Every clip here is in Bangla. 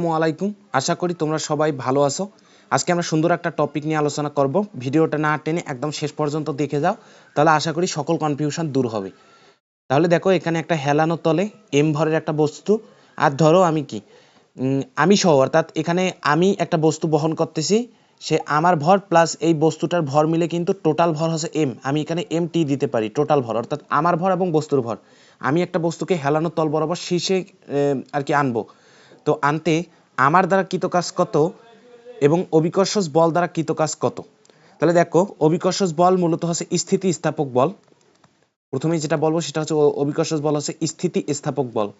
আসসালামু আলাইকুম। আশা করি তোমরা সবাই ভালো আছো। আজকে আমরা সুন্দর একটা টপিক নিয়ে আলোচনা করব। ভিডিওটা না টেনে একদম শেষ পর্যন্ত দেখে যাও, তাহলে আশা করি সকল কনফিউশন দূর হবে। তাহলে দেখো, এখানে একটা হেলানো তলে এম ভরের একটা বস্তু। আর ধরো আমি কি? আমি সহ, অর্থাৎ এখানে আমি একটা বস্তু বহন করতেছি। সে আমার ভর প্লাস এই বস্তুটার ভর মিলে কিন্তু টোটাল ভর হচ্ছে এম আমি এখানে এম টি দিতে পারি টোটাল ভর। অর্থাৎ আমার ভর এবং বস্তুর ভর। আমি একটা বস্তুকে হেলানো তল বরাবর শীর্ষে আর কি আনব। তো আনতে আমার দ্বারা কৃত কাজ কত এবং অভিকর্ষজ বল দ্বারা কৃত কাজ কত? তাহলে দেখো, অভিকর্ষজ বল মূলত হচ্ছে স্থিতি স্থাপক বল। প্রথমে যেটা বলব সেটা হচ্ছে অ- অভিকর্ষজ বল হচ্ছে স্থিতি স্থাপক বল।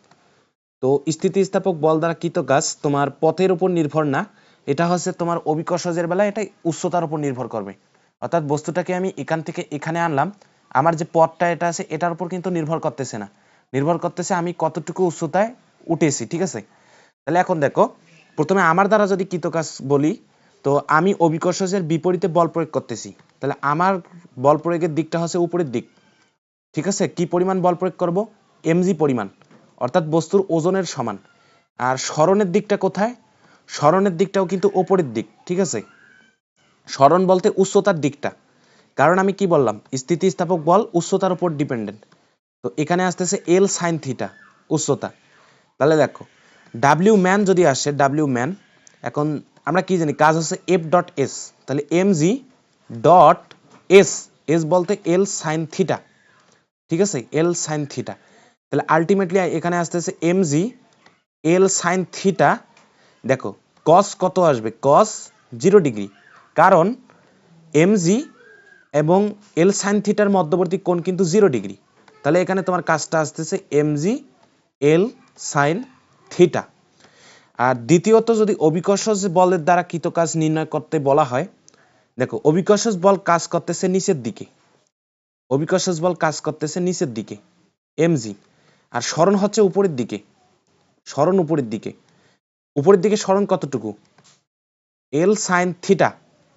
তো স্থিতি স্থাপক বল দ্বারা কৃত কাজ তোমার পথের উপর নির্ভর না, এটা হচ্ছে তোমার অভিকর্ষজের বেলায় এটা উচ্চতার উপর নির্ভর করবে। অর্থাৎ বস্তুটাকে আমি এখান থেকে এখানে আনলাম, আমার যে পথটা এটা আছে, এটার উপর কিন্তু নির্ভর করতেছে না। নির্ভর করতেছে আমি কতটুকু উচ্চতায় উঠেছি, ঠিক আছে? তাহলে এখন দেখো, প্রথমে আমার দ্বারা যদি কৃত কাজ বলি, তো আমি অভিকর্ষজের বিপরীতে বল প্রয়োগ করতেছি। তাহলে আমার বল প্রয়োগের দিকটা হচ্ছে উপরের দিক। ঠিক আছে? কি পরিমাণ বল প্রয়োগ করব? এমজি পরিমাণ, অর্থাৎ বস্তুর ওজনের সমান। আর স্মরণের দিকটা কোথায়? স্মরণের দিকটাও কিন্তু ওপরের দিক, ঠিক আছে? স্মরণ বলতে উচ্চতার দিকটা। কারণ আমি কি বললাম? স্থিতিস্থাপক বল উচ্চতার উপর ডিপেন্ডেন্ট তো এখানে আসতেছে এল সাইন থিটা উচ্চতা। তাহলে দেখো ডাব্লিউ ম্যান যদি আসে ডাব্লিউ ম্যান এখন আমরা কি জানি, কাজ হচ্ছে এফ ডট এস তাহলে M G dot S S বলতে এল সাইন থিটা ঠিক আছে? এল সাইন থিটা তাহলে আলটিমেটলি এখানে আসতেছে M G L sine theta দেখো কস কত আসবে? কস জিরো ডিগ্রি কারণ এম জি এবং এল সাইন থিটার মধ্যবর্তী কোণ কিন্তু জিরো ডিগ্রি তাহলে এখানে তোমার কাজটা আসতেছে M G L sine theta আর দ্বিতীয়ত যদি অভিকর্ষজ বলের দ্বারা কৃত কাজ নির্ণয় করতে বলা হয়, দেখো, অভিকর্ষজ বল কাজ করতেছে নিচের দিকে। অভিকর্ষজ বল কাজ করতেছে নিচের দিকে এমজি আর স্মরণ হচ্ছে উপরের দিকে স্মরণ উপরের দিকে। উপরের দিকে স্মরণ কতটুকু? এল সাইন থিটা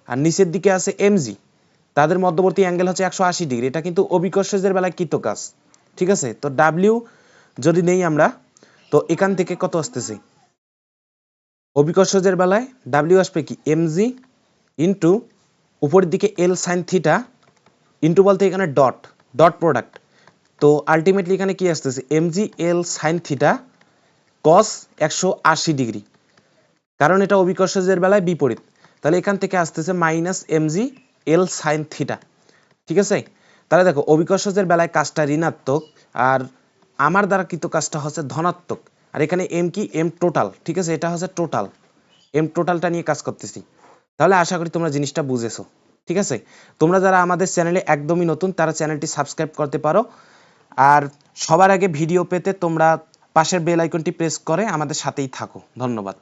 আর নিচের দিকে আছে এমজি তাদের মধ্যবর্তী অ্যাঙ্গেল হচ্ছে একশো আশি ডিগ্রি। এটা কিন্তু অভিকর্ষজের বেলায় কৃত কাজ ঠিক আছে? তো ডাব্লিউ যদি নেই আমরা তো এখান থেকে কত আসতেছে? অভিকর্ষজের বেলায় ডাব্লিউ আসবে কি? এমজি ইন্টু উপরের দিকে এল সাইন থিটা ইন্টু বলতে এখানে ডট ডট প্রোডাক্ট তো আলটিমেটলি এখানে কি আসতেছে? MG L sine theta cos একশো আশি ডিগ্রি কারণ এটা অভিকর্ষজের বেলায় বিপরীত। তাহলে এখান থেকে আসতেছে minus MG L sine theta ঠিক আছে? তাহলে দেখো, অভিকর্ষজের বেলায় কাজটা ঋণাত্মক আর আমার দ্বারা কৃত কাজটা হচ্ছে ধনাত্মক। আর এখানে এম কি? এম টোটাল ঠিক আছে? এটা হচ্ছে টোটাল এম টোটালটা নিয়ে কাজ করতেছি। তাহলে আশা করি তোমরা জিনিসটা বুঝেছ, ঠিক আছে? তোমরা যারা আমাদের চ্যানেলে একদমই নতুন, তারা চ্যানেলটি সাবস্ক্রাইব করতে পারো। আর সবার আগে ভিডিও পেতে তোমরা পাশের বেল আইকনটি প্রেস করে আমাদের সাথেই থাকো। ধন্যবাদ।